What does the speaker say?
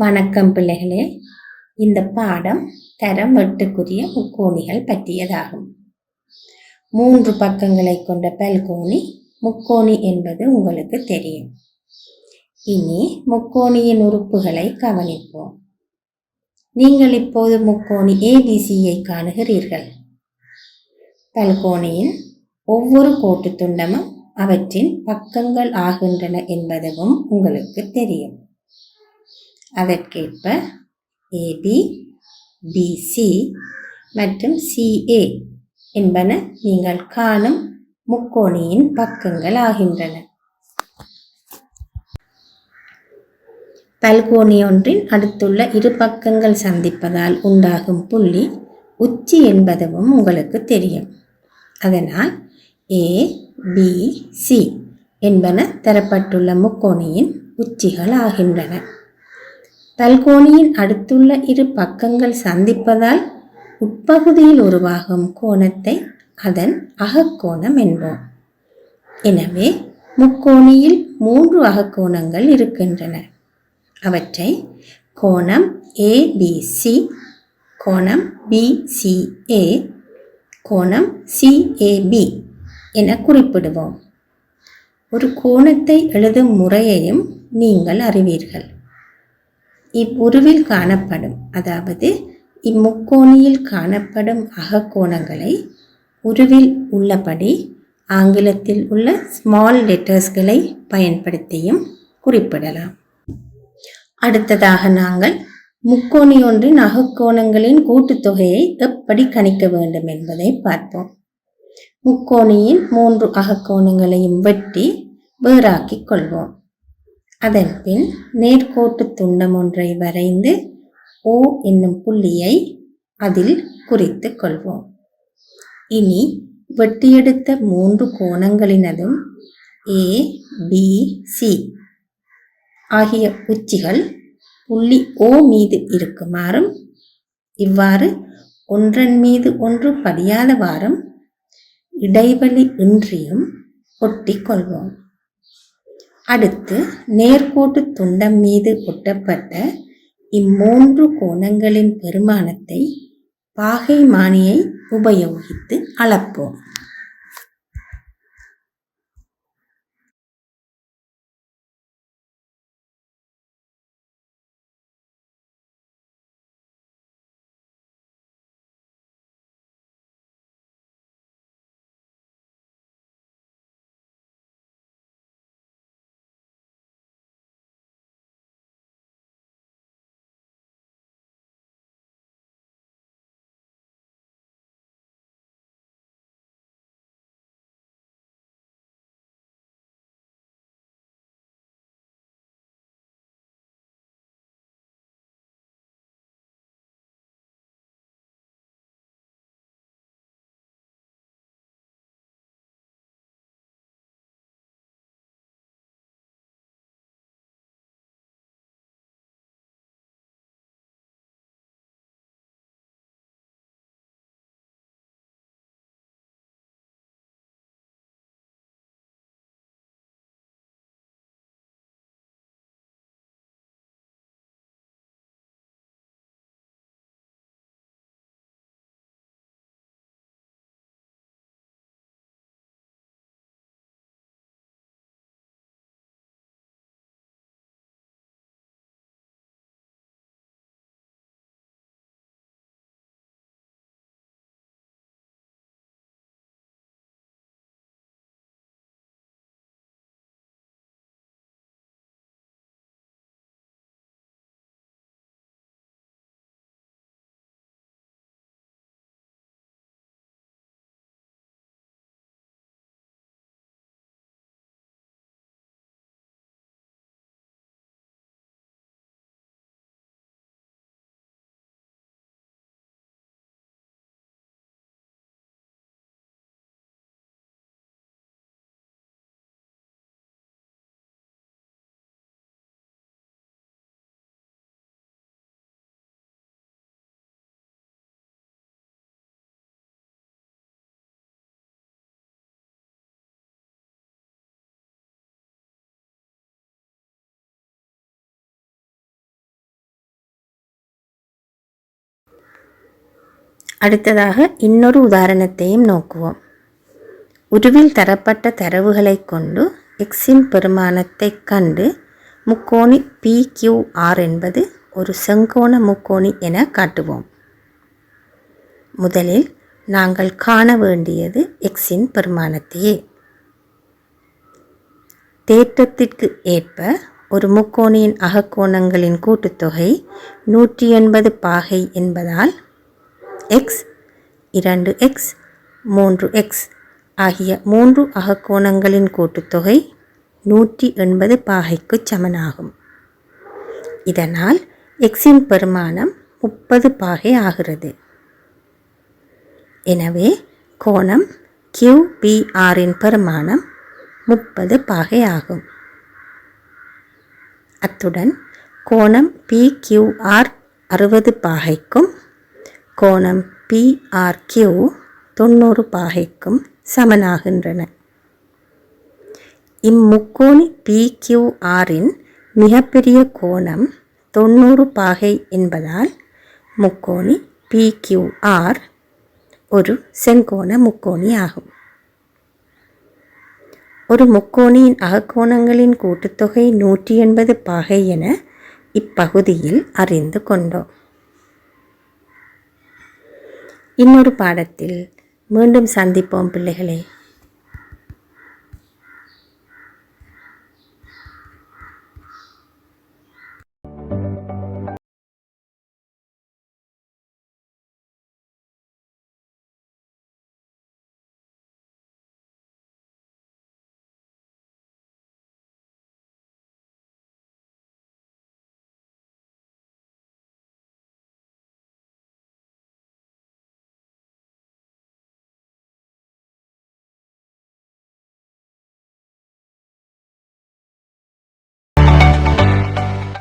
வணக்கம் பிள்ளைகளே. இந்த பாடம் தரம் எட்டுக்குரிய முக்கோணிகள் பற்றியதாகும். மூன்று பக்கங்களை கொண்ட பல்கோணி முக்கோணி என்பது உங்களுக்கு தெரியும். இனி முக்கோணியின் உறுப்புகளை கவனிப்போம். நீங்கள் இப்போது முக்கோணி ஏபிசியை காணுகிறீர்கள். பல்கோணியின் ஒவ்வொரு கோட்டு துண்டமும் அவற்றின் பக்கங்கள் ஆகின்றன என்பதும் உங்களுக்கு தெரியும். அதற்கேற்ப ஏபி பிசி மற்றும் சிஏ என்பன நீங்கள் காணும் முக்கோணியின் பக்கங்கள் ஆகின்றன. பல்கோணி ஒன்றின் அடுத்துள்ள இரு பக்கங்கள் சந்திப்பதால் உண்டாகும் புள்ளி உச்சி என்பதும் உங்களுக்கு தெரியும். அதனால் ஏ பி சி என்பன தரப்பட்டுள்ள முக்கோணியின் உச்சிகள் ஆகின்றன. தல்கோணியின் அடுத்துள்ள இரு பக்கங்கள் சந்திப்பதால் உட்பகுதியில் உருவாகும் கோணத்தை அதன் அகக்கோணம் என்போம். எனவே முக்கோணியில் மூன்று அகக்கோணங்கள் இருக்கின்றன. அவற்றை கோணம் ஏபிசி கோணம் பிசிஏ கோணம் சிஏபி என குறிப்பிடுவோம். ஒரு கோணத்தை எழுதும் முறையையும் நீங்கள் அறிவீர்கள். இவ்வுருவில் காணப்படும் அதாவது இம்முக்கோணியில் காணப்படும் அகக்கோணங்களை உருவில் உள்ளபடி ஆங்கிலத்தில் உள்ள ஸ்மால் லெட்டர்ஸ்களை பயன்படுத்தியும் குறிப்பிடலாம். அடுத்ததாக நாங்கள் முக்கோணி ஒன்றின் அகக்கோணங்களின் கூட்டுத்தொகையை எப்படி கணிக்க வேண்டும் என்பதை பார்ப்போம். முக்கோணியின் மூன்று அகக்கோணங்களையும் வெட்டி வேறாக்கிக் கொள்வோம். அதன் பின் நேர்கோட்டு துண்டம் ஒன்றை வரைந்து ஓ என்னும் புள்ளியை அதில் குறித்து கொள்வோம். இனி வெட்டியெடுத்த மூன்று கோணங்களினதும் ஏ பி சி ஆகிய உச்சிகள் புள்ளி ஓ மீது இருக்குமாறும் இவ்வாறு ஒன்றன் மீது ஒன்று படியாதவாறும் இடைவெளி இன்றியும் ஒட்டிக் கொள்வோம். அடுத்து நேர்கோட்டு துண்டம் மீது ஒட்டப்பட்ட இம்மூன்று கோணங்களின் பெருமானத்தை பாகைமானியை உபயோகித்து அளப்போம். அடுத்ததாக இன்னொரு உதாரணத்தையும் நோக்குவோம். உருவில் தரப்பட்ட தரவுகளைக் கொண்டு எக்ஸின் பெருமானத்தை கண்டு முக்கோணி பிக்யூஆர் என்பது ஒரு செங்கோண முக்கோணி என காட்டுவோம். முதலில் நாங்கள் காண வேண்டியது எக்ஸின் பெருமானத்தையே. தேற்றத்திற்கு ஏற்ப ஒரு முக்கோணியின் அகக்கோணங்களின் கூட்டுத்தொகை நூற்றி எண்பது பாகை என்பதால் எக்ஸ் இரண்டு எக்ஸ் மூன்று எக்ஸ் ஆகிய மூன்று அகக்கோணங்களின் கூட்டுத்தொகை நூற்றி எண்பது பாகைக்கு சமனாகும். இதனால் எக்ஸின் பெருமானம் முப்பது பாகை ஆகிறது. எனவே கோணம் கியூபிஆரின் பெருமானம் முப்பது பாகை ஆகும். அத்துடன் கோணம் பிக்யூஆர் அறுபது பாகைக்கும் கோணம் பிஆர்கியூ தொண்ணூறு பாகைக்கும் சமனாகின்றன. இம்முக்கோணி பிக்யூஆரின் மிகப்பெரிய கோணம் தொண்ணூறு பாகை என்பதால் முக்கோணி பிக்யூஆர் ஒரு செங்கோண முக்கோணி ஆகும். ஒரு முக்கோணியின் அகக்கோணங்களின் கூட்டுத்தொகை நூற்றி எண்பது பாகை என இப்பகுதியில் அறிந்து கொண்டோம். இன்னொரு பாடத்தில் மீண்டும் சந்திப்போம் பிள்ளைகளே.